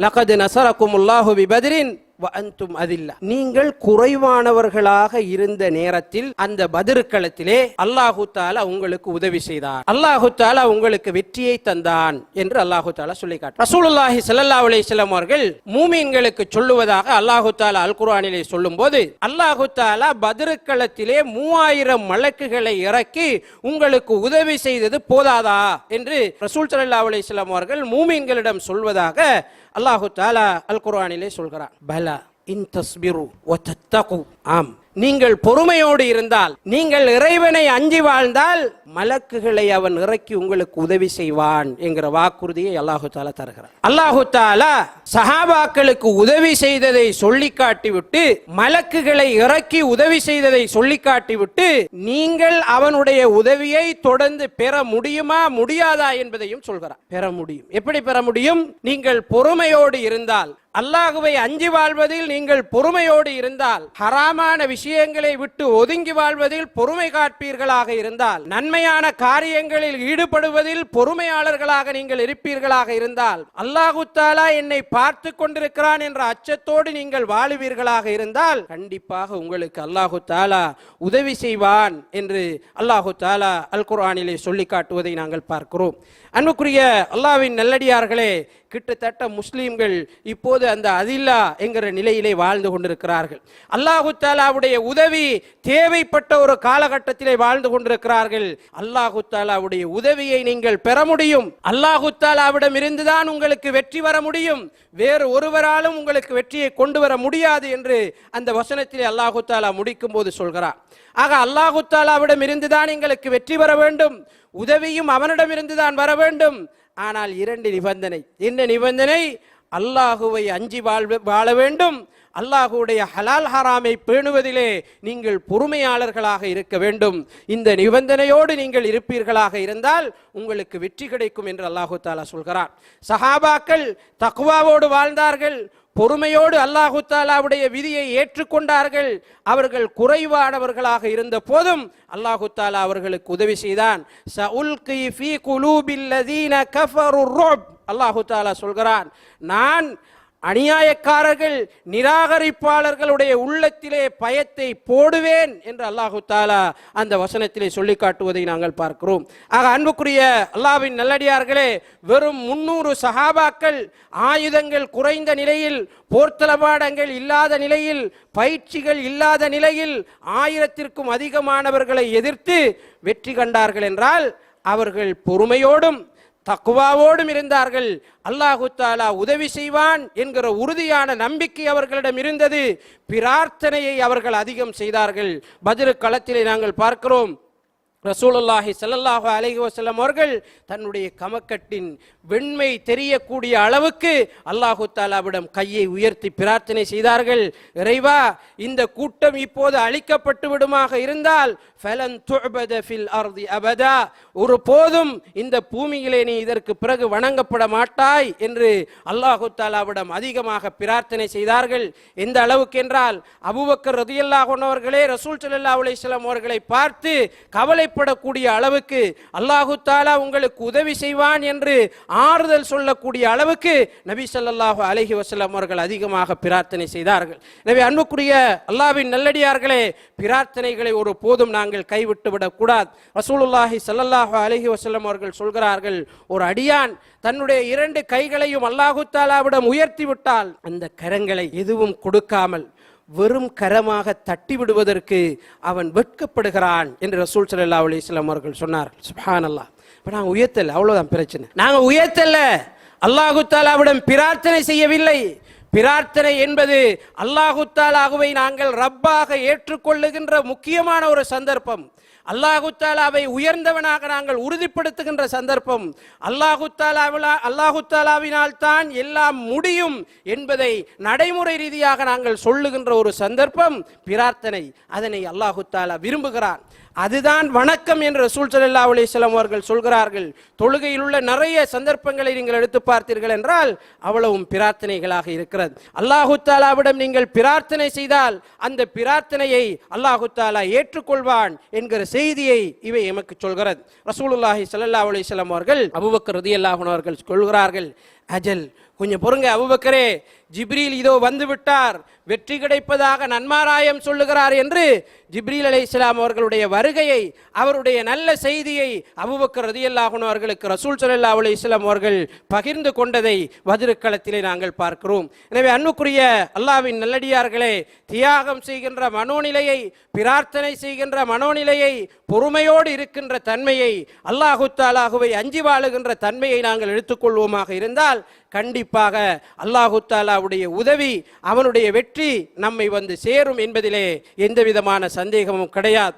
லகது நசரக்குமுல்லாஹு பிபத்ரின் வஅன்தும் அதில்லா. நீங்கள் குறைவானவர்களாக இருந்த நேரத்தில் அந்த பதிருக்களத்திலே அல்லாஹு தாலா உங்களுக்கு உதவி செய்தார். அல்லாஹு தாலா உங்களுக்கு வெற்றியை தந்தான் என்று அல்லாஹு தாலா சொல்லி காட்டு ரசூலுல்லாஹி ஸல்லல்லாஹு அவர்கள் மூமீன்களுக்கு சொல்லுவதாக அல்லாஹு தாலா அல் குர்ஆனிலே சொல்லும்போது அல்லாஹு தாலா பதிருக்களத்திலே மூவாயிரம் மலக்குகளை இறக்கி உங்களுக்கு உதவி செய்தது போதாதா? என்று ரசூல் சல்லா அலிஸ்லாம் அவர்கள் மூமீன்களிடம் சொல்வதாக அல்லாஹு தாலா அல் குர்ஆனிலே சொல்கிறான் பலா இன் தஸ்பிரு வ தத்தகு ஆம் நீங்கள் பொறுமையோடு இருந்தால் நீங்கள் இறைவனை அஞ்சி வாழ்ந்தால் மலக்குகளை அவன் இறக்கி உங்களுக்கு உதவி செய்வான் என்கிற வாக்குறுதியை அல்லாஹு தாலா தருகிறார் அல்லாஹு தாலா சஹாபாக்களுக்கு உதவி செய்ததை சொல்லி காட்டிவிட்டு மலக்குகளை இறக்கி உதவி செய்ததை சொல்லி காட்டிவிட்டு நீங்கள் அவனுடைய உதவியை தொடர்ந்து பெற முடியுமா முடியாதா என்பதையும் சொல்கிறார் பெற முடியும். எப்படி பெற முடியும்? நீங்கள் பொறுமையோடு இருந்தால் அல்லாஹுவை அஞ்சி வாழ்வதில் நீங்கள் பொறுமையோடு இருந்தால் ஹராமான விஷயம் விஷயங்களை விட்டு ஒதுங்கி வாழ்வதில் பொறுமை காட்பீர்களாக இருந்தால் நன்மையான காரியங்களில் ஈடுபடுவதில் பொறுமையாளர்களாக நீங்கள் இருப்பீர்களாக இருந்தால் அல்லாஹு தாலா என்னை பார்த்து கொண்டிருக்கிறான் என்ற அச்சத்தோடு நீங்கள் வாழுவீர்களாக இருந்தால் கண்டிப்பாக உங்களுக்கு அல்லாஹு தாலா உதவி செய்வான் என்று அல்லாஹு தாலா அல் குர்ஆனிலே சொல்லி காட்டுவதை நாங்கள் பார்க்கிறோம். அன்புக்குரிய அல்லாவின் நல்லடியார்களே கிட்டத்தட்ட முஸ்லீம்கள் இப்போது அந்த அதில்லா என்கிற நிலையிலே வாழ்ந்து கொண்டிருக்கிறார்கள். அல்லாஹு தாலாவுடைய உதவி தேவைப்பட்ட ஒரு காலகட்டத்திலே வாழ்ந்து கொண்டிருக்கிறார்கள். அல்லாஹு தாலாவுடைய உதவியை நீங்கள் பெற முடியும். அல்லாஹு தாலாவிடம் இருந்துதான் உங்களுக்கு வெற்றி வர முடியும். வேறு ஒருவராலும் உங்களுக்கு வெற்றியை கொண்டு வர முடியாது என்று அந்த வசனத்திலே அல்லாஹு தாலா முடிக்கும் போது சொல்கிறார் ஆக அல்லாஹு தாலாவிடம் இருந்துதான் எங்களுக்கு வெற்றி வர வேண்டும். உதவியும் அவனிடம் இருந்துதான் வர வேண்டும். ஆனால் இரண்டு நிபந்தனை. என்ன நிபந்தனை? அல்லாஹுவை அஞ்சி வாழ்வு வாழ வேண்டும். அல்லாஹுடைய ஹலால் ஹராமை பேணுவதிலே நீங்கள் பொறுமையாளர்களாக இருக்க வேண்டும். இந்த நிபந்தனையோடு நீங்கள் இருப்பீர்களாக இருந்தால் உங்களுக்கு வெற்றி கிடைக்கும் என்று அல்லாஹு தாலா சொல்கிறார் சஹாபாக்கள் தக்குவாவோடு வாழ்ந்தார்கள். பொறுமையோடு அல்லாஹு தாலாவுடைய விதியை ஏற்றுக்கொண்டார்கள். அவர்கள் குறைவானவர்களாக இருந்த போதும் அல்லாஹு தாலா அவர்களுக்கு உதவி செய்தான். அல்லாஹு தாலா சொல்கிறான் நான் அநியாயக்காரர்கள் நிராகரிப்பாளர்களுடைய உள்ளத்திலே பயத்தை போடுவேன் என்று அல்லாஹு தாலா அந்த வசனத்திலே சொல்லி காட்டுவதை நாங்கள் பார்க்கிறோம். ஆக அன்புக்குரிய அல்லாவின் நல்லடியார்களே வெறும் முன்னூறு சஹாபாக்கள் ஆயுதங்கள் குறைந்த நிலையில் போர்த்தளபாடங்கள் இல்லாத நிலையில் பயிற்சிகள் இல்லாத நிலையில் ஆயிரத்திற்கும் அதிகமானவர்களை எதிர்த்து வெற்றி கண்டார்கள் என்றால் அவர்கள் பொறுமையோடும் தக்குவாவோடும் இருந்தார்கள். அல்லாஹு தாலா உதவி செய்வான் என்கிற உறுதியான நம்பிக்கை அவர்களிடம் இருந்தது. பிரார்த்தனையை அவர்கள் அதிகம் செய்தார்கள். பதிரு களத்திலே நாங்கள் பார்க்கிறோம். ரசூலல்லாஹி சல்லல்லாஹு அலஹி வசல்லம் அவர்கள் தன்னுடைய கமக்கட்டின் வெண்மை தெரியக்கூடிய அளவுக்கு அல்லாஹு தாலாவிடம் கையை உயர்த்தி பிரார்த்தனை செய்தார்கள். இறைவா இந்த கூட்டம் இப்போது அழிக்கப்பட்டு விடுமாக இருந்தால் ஃபலன் துஅபத ஃபில் அர்தி அபதா ஒரு போதும் இந்த பூமியிலே நீ இதற்கு பிறகு வணங்கப்பட மாட்டாய் என்று அல்லாஹு தாலாவிடம் அதிகமாக பிரார்த்தனை செய்தார்கள். எந்த அளவுக்கு என்றால் அபுபக்கர் ரதியல்லாஹு அவர்களே ரசூல் ஸல்லல்லாஹு அலிஸ்லாம் அவர்களை பார்த்து பயப்படக்கூடிய அளவுக்கு அல்லாஹு தாலா உங்களுக்கு உதவி செய்வான் என்று ஆறுதல் சொல்லக்கூடிய அளவுக்கு நபி ஸல்லல்லாஹு அலஹி வசலம் அவர்கள் அதிகமாக பிரார்த்தனை செய்தார்கள். எனவே அன்புக்குரிய அல்லாஹ்வின் நல்லடியார்களே பிரார்த்தனைகளை ஒரு போதும் நாங்கள் கைவிட்டு விடக்கூடாது வசூலுல்லாஹி ஸல்லல்லாஹு அலைஹி அவர்கள் சொல்கிறார்கள் ஒரு அடியான் தன்னுடைய இரண்டு கைகளையும் அல்லாஹு தாலாவிடம் உயர்த்தி விட்டால் அந்த கரங்களை எதுவும் கொடுக்காமல் வெறும் கரமாக தட்டி விடுவதற்கு அவன் வெட்கப்படுகிறான் என்று ரசூல் சல்லா அலிஸ்லாம் அவர்கள் சொன்னார்கள். சொன்னார் அல்லா இப்போ நாங்கள் உயர்த்தல அவ்வளோதான் பிரச்சனை. நாங்கள் உயர்த்தல. அல்லாஹு தாலாவிடம் பிரார்த்தனை செய்யவில்லை. பிரார்த்தனை என்பது அல்லாஹு தாலாகுவை நாங்கள் ரப்பாக ஏற்றுக்கொள்ளுகின்ற முக்கியமான ஒரு சந்தர்ப்பம். அல்லாஹு தாலாவை உயர்ந்தவனாக நாங்கள் உறுதிப்படுத்துகின்ற சந்தர்ப்பம் அல்லாஹு தாலாவிலா அல்லாஹு தாலாவினால் தான் எல்லாம் முடியும் என்பதை நடைமுறை ரீதியாக நாங்கள் சொல்லுகின்ற ஒரு சந்தர்ப்பம் பிரார்த்தனை. அதனை அல்லாஹு தாலா விரும்புகிறான். அதுதான் வணக்கம் என்று ரசூல் ஸல்லல்லாஹு அலைஹி அவர்கள் சொல்கிறார்கள். தொழுகையில் உள்ள நிறைய சந்தர்ப்பங்களை நீங்கள் எடுத்து பார்த்தீர்கள் என்றால் அவ்வளவும் பிரார்த்தனைகளாக இருக்கிறது. அல்லாஹு தாலாவிடம் நீங்கள் பிரார்த்தனை செய்தால் அந்த பிரார்த்தனையை அல்லாஹு தாலா ஏற்றுக்கொள்வான் என்கிற செய்தியை இவை எமக்கு சொல்கிறது. ரசூலுல்லாஹி சல்லா அலைஹி அவர்கள் அபூபக்கர் ரதியல்லாஹு அவர்கள் சொல்கிறார்கள் அஜல். கொஞ்சம் பொறுங்க அபுபக்கரே. ஜிப்ரீல் இதோ வந்து விட்டார். வெற்றி கிடைப்பதாக நன்மாராயம் சொல்லுகிறார் என்று ஜிப்ரீல் அலை இஸ்லாம் அவர்களுடைய வருகையை அவருடைய நல்ல செய்தியை அபுபக்கர் ரதியல்லாஹன் அவர்களுக்கு ரசூல் சல்லா அலி இஸ்லாம் அவர்கள் பகிர்ந்து கொண்டதை வதிருக்களத்திலே நாங்கள் பார்க்கிறோம். எனவே அன்புக்குரிய அல்லாவின் நல்லடியார்களே தியாகம் செய்கின்ற மனோநிலையை பிரார்த்தனை செய்கின்ற மனோநிலையை பொறுமையோடு இருக்கின்ற தன்மையை அல்லாஹு தாலாகுவை அஞ்சி வாழுகின்ற தன்மையை நாங்கள் எடுத்துக்கொள்வோமாக இருந்தால் கண்டிப்பாக அல்லாஹு தாலாவுடைய உதவி அவனுடைய வெற்றி நம்மை வந்து சேரும் என்பதிலே எந்த விதமான சந்தேகமும் கிடையாது.